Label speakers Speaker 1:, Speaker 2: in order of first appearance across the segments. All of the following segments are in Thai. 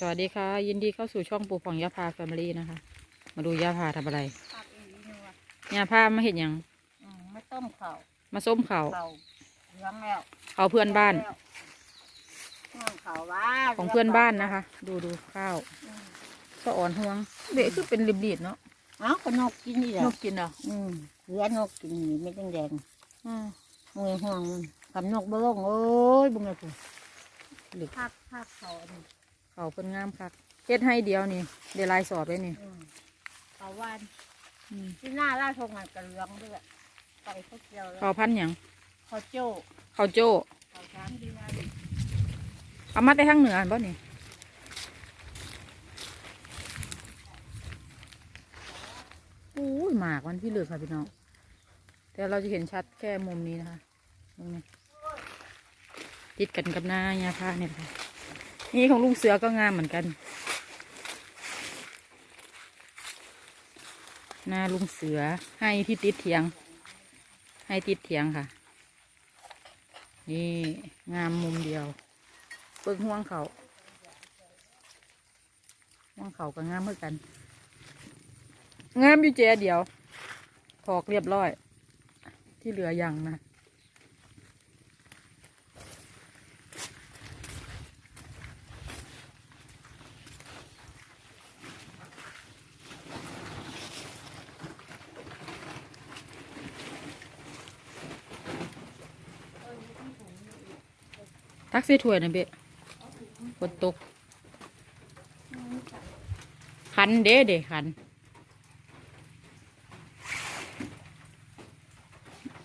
Speaker 1: สวัสดีค่ะ ยินดีเข้าสู่ช่องปูฟองยาพาแฟมิลี่นะคะ มาดูยาพาทำอะไร
Speaker 2: ผักอีกนิดว่ะ
Speaker 1: ยาพามาเห็นยัง
Speaker 2: อืมไม่ต้มข้าว
Speaker 1: มาส้มเขาว
Speaker 2: ข้าวเหลืองแล้ว
Speaker 1: เขาวเพื่อนบ้าน
Speaker 2: เพื่อนข้าวว่า
Speaker 1: ของเพื่อนบ้านนะคะ ดูดูข้าว
Speaker 2: อืม
Speaker 1: ก็อ่อนห่วงเด็กคือเป็นริบๆเนาะ
Speaker 2: เอ้าก็นกกินนี่แหละ
Speaker 1: นกกินเหรอ
Speaker 2: อืมเหลือนกกินนี่ไม่ต้องแดง
Speaker 1: อืม
Speaker 2: มือห่วงมันกับนกบ่ลงโอ้ยบุ้งเลยกู
Speaker 1: หรือ
Speaker 2: ผักผักเขาอันนี้
Speaker 1: เขาวเพิ่นงามคักเฮ็ดให้เดียวนี่เดี๋ยวลายสอบเลยนี่
Speaker 2: อืมข้าวหวาน
Speaker 1: อืม
Speaker 2: ที่หน้าล่าทงมันกระเหลืองด้วยไปข้าวเจียวแล้ว
Speaker 1: เขาวพันหยัง
Speaker 2: ข้าวโจ้
Speaker 1: เขาวโจ้
Speaker 2: ข้าวช้างดีนะ
Speaker 1: เอามาแต่ทางเหนือบ่นี่อู้ยหมากมันพี่เหลือกค่ะพี่น้องแต่เราจะเห็นชัดแค่มุมนี้นะคะตรงนี้ติดกันกับหน้ายาพาเนี่ยค่ะ นี่ของลุงเสือก็งามเหมือนกันหน้าลุงเสือให้ที่ติดเถียง ให้ติดเถียงค่ะ นี่งามมุมเดียวเบิ่งห่วงเขาห่วงเขาก็งามเหมือนกัน งามอยู่เจเดียวถอกเรียบร้อย ที่เหลือยังนะ ตักใส่ถ้วยนะเบะฝนตก ขันเด้เด้ขัน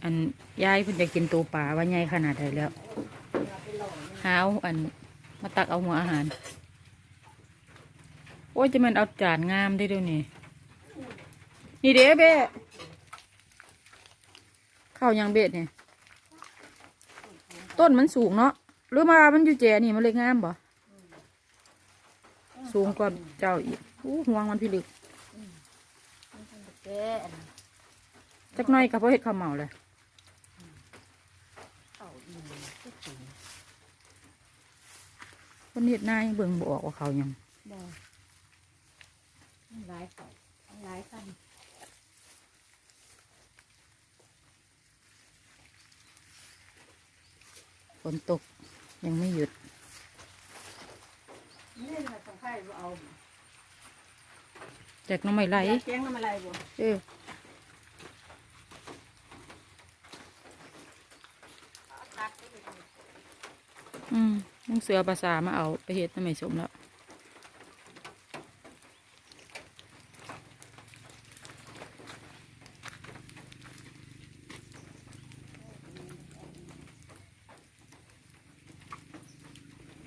Speaker 1: อันยายเพิ่นจะกินตัวปลาว่าใหญ่ขนาดไหนแล้ว หาเอาอันมาตักเอาหัวอาหาร โอ้ยจะมันเอาจานงามได้ดี๋ยนี้นี่เด้เบะข้าวยังเบ็ดเนี่ยต้นมันสูงเนาะ หรือมามันอยู่แจนี่มันเลยงามบ่สูงกว่าเจ้าอีกอู้ห่วงมันพี่ลึก
Speaker 2: แก่อัน
Speaker 1: จักหน้อยกับพ่อเห็ดข้าวเหมาเลย
Speaker 2: ข้าวอีกก็สูง
Speaker 1: คนเห็ดหน้ายังเบิ่งบออกว่าเขายัง
Speaker 2: บ่หลายข้าวหลายกัน
Speaker 1: ฝนตก ยังไม่หยุด
Speaker 2: นี่มันต้องใครบ่เอา
Speaker 1: แจกหน้ำไม่ไหล
Speaker 2: เสียงทำอะไรบ่
Speaker 1: เอออืมลุงเสือภาษามาเอาไปเห็ดน้ำไม่สมแล้ว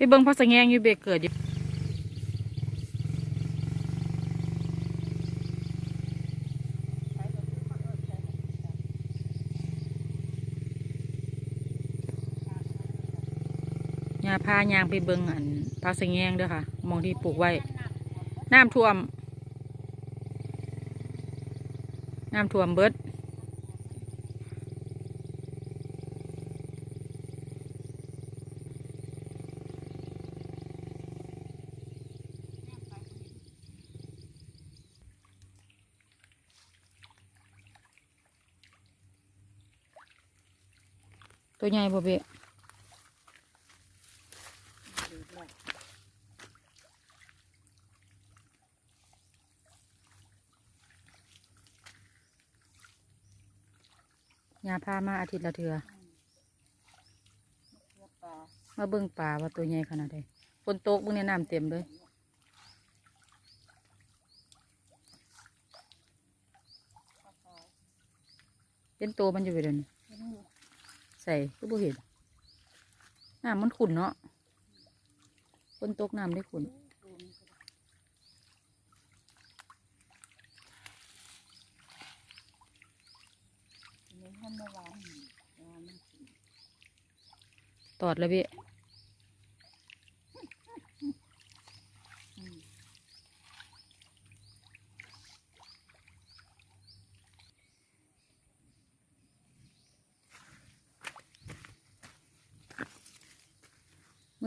Speaker 1: เบิ่งพักสะแงงอยู่เบกเกิดอยู่ยาพายางไปเบิ่งอันพักสแงงด้อค่ะ มองที่ปลูกไว้ น้ำท่วม น้ำท่วมเบิด ตัวใหญ่บ่เบะยาพามาอาทิตย์ละเทือมาเบิ่งป่าว่าตัวใหญ่ขนาดใดฝนตกเบิ่งในน้ำเต็มเลยเป็นตัวมันอยู่ไปเดิน ใส่ก็บ่เห็นน้ำมันขุ่นเนาะคนตกน้ำได้ขุ่นตอดแล้วเ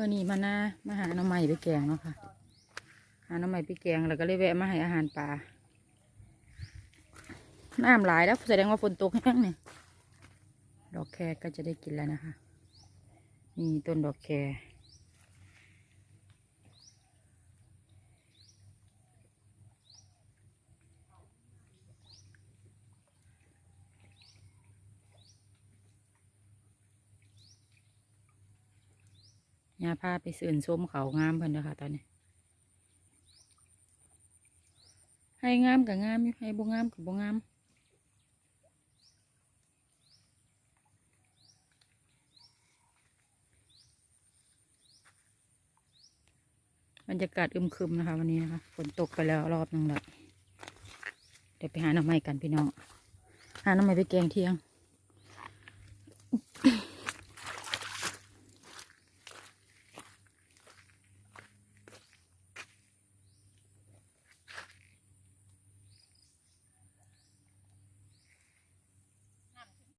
Speaker 1: มื่อนี้มานะมาหาหน่อไม้ไปแกงเนาะค่ะ หาน้ำใหม่ปีแกงแล้วก็เลยแวะมาให้อาหารปลา น้ำหลายแล้วแสดงว่าฝนตกแห้งเนี่ยดอกแคก็จะได้กินแล้วนะคะ นี่ต้นดอกแค ยาพาไปสื่นส้มเขางามเพิ่นนะคะตอนนี้ ให้งามกับงามให้บ่งามกับบ่งามบรรยากาศอึมครึมนะคะ วันนี้นะคะฝนตกไปแล้วรอบนึงแล้วเดี๋ยวไปหาหน่อไม้กันพี่น้อง หาหน่อไม้ไปแกงเที่ยง